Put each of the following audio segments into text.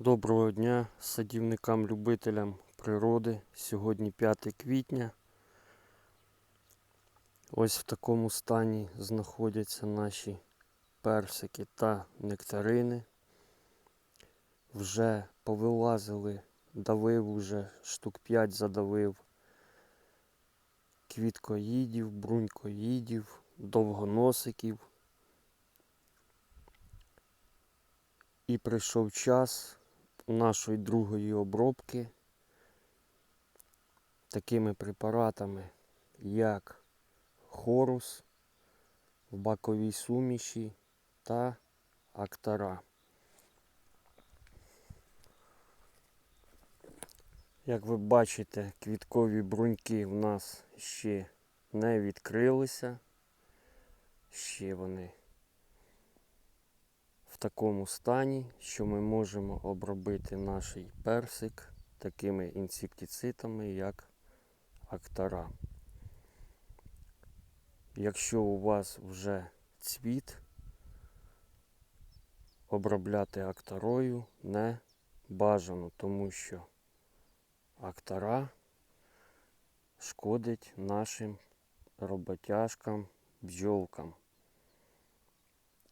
Доброго дня садівникам-любителям природи. Сьогодні 5 квітня. Ось в такому стані знаходяться наші персики та нектарини. Вже повилазили, давив уже штук 5 задавив квіткоїдів, брунькоїдів, довгоносиків. І прийшов час нашої другої обробки такими препаратами, як хорус в баковій суміші та актара. Як ви бачите, квіткові бруньки в нас ще не відкрилися. Ще вони такому стані, що ми можемо обробити наш персик такими інсектицидами, як актара. Якщо у вас вже цвіт, обробляти актарою не бажано, тому що актара шкодить нашим роботяжкам, бджолкам.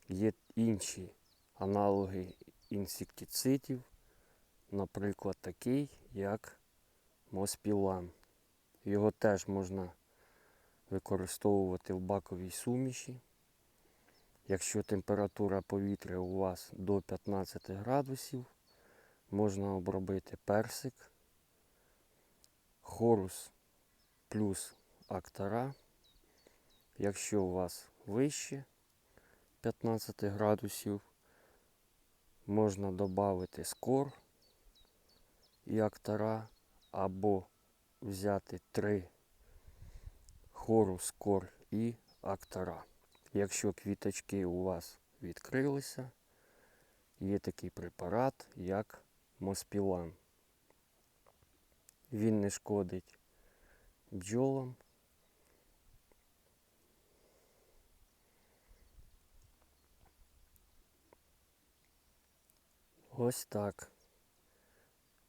Є інші аналоги інсектицидів, наприклад, такий, як Моспілан. Його теж можна використовувати в баковій суміші. Якщо температура повітря у вас до 15 градусів, можна обробити персик, хорус плюс актара. Якщо у вас вище 15 градусів, можна додати скор і актара, або взяти три хору, скор і актара. Якщо квіточки у вас відкрилися, є такий препарат, як Моспілан. Він не шкодить бджолам. Ось так.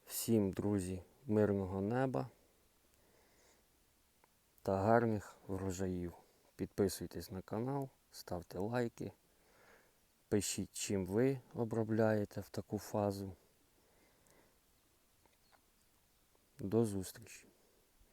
Всім, друзі, мирного неба та гарних врожаїв. Підписуйтесь на канал, ставте лайки, пишіть, чим ви обробляєте в таку фазу. До зустрічі!